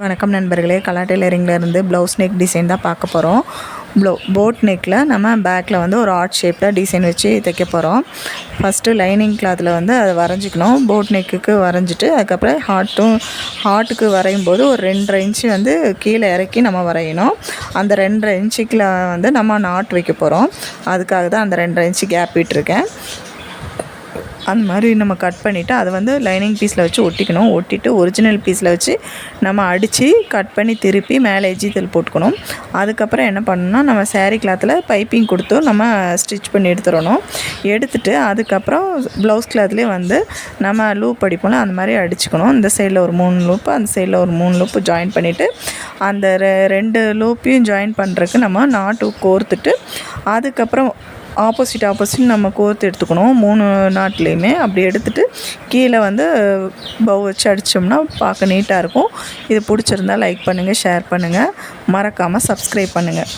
வணக்கம் நண்பர்களே கலா டெய்லரிங்லேருந்து ப்ளவுஸ் நெக் டிசைன் தான் பார்க்க போகிறோம் ப்ளோ போட் நெக்கில் நம்ம பேக்கில் வந்து ஒரு ஆர்ட் ஷேப்பில் டிசைன் வச்சு தைக்க போகிறோம் ஃபஸ்ட்டு லைனிங் கிளாத்தில் வந்து அதை வரைஞ்சிக்கணும். போட் நெக்குக்கு வரைஞ்சிட்டு அதுக்கப்புறம் ஹார்ட்டும் ஹார்ட்டுக்கு வரையும் போது ஒரு ரெண்டரை இன்ச்சு வந்து கீழே இறக்கி நம்ம வரையணும். அந்த ரெண்டரை இன்ச்சுக்கில் வந்து நம்ம நாட் வைக்க போகிறோம் அதுக்காக தான் அந்த ரெண்டரை இன்ச்சு கேப் விட்டுருக்கேன் அந்த மாதிரி நம்ம கட் பண்ணிவிட்டு அதை வந்து லைனிங் பீஸில் வச்சு ஒட்டிக்கணும். ஒட்டிட்டு ஒரிஜினல் பீஸில் வச்சு நம்ம அடித்து கட் பண்ணி திருப்பி மேலே எஜித்தல் போட்டுக்கணும். அதுக்கப்புறம் என்ன பண்ணணும்னா நம்ம சேரீ கிளாத்தில் பைப்பிங் கொடுத்து நம்ம ஸ்டிச் பண்ணி எடுத்துடணும். எடுத்துட்டு அதுக்கப்புறம் ப்ளவுஸ் கிளாத்லேயே வந்து நம்ம லூப் அடிப்போம்ல அந்த மாதிரி அடிச்சுக்கணும். இந்த சைடில் ஒரு மூணு லூப்பு அந்த சைடில் ஒரு மூணு லூப்பு ஜாயின் பண்ணிவிட்டு அந்த ரெ- ரெண்டு லூப்பையும் ஜாயின் பண்ணுறதுக்கு நம்ம நாட்டு கோர்த்துட்டு அதுக்கப்புறம் ஆப்போசிட் ஆப்போசிட் நம்ம கோர்த்து எடுத்துக்கணும். மூணு நாட்லேயுமே அப்படி எடுத்துகிட்டு கீழே வந்து பவு வச்சு அடித்தோம்னா பார்க்க நீட்டாக இருக்கும். இது பிடிச்சிருந்தா லைக் பண்ணுங்கள் ஷேர் பண்ணுங்கள் மறக்காமல் சப்ஸ்கிரைப் பண்ணுங்கள்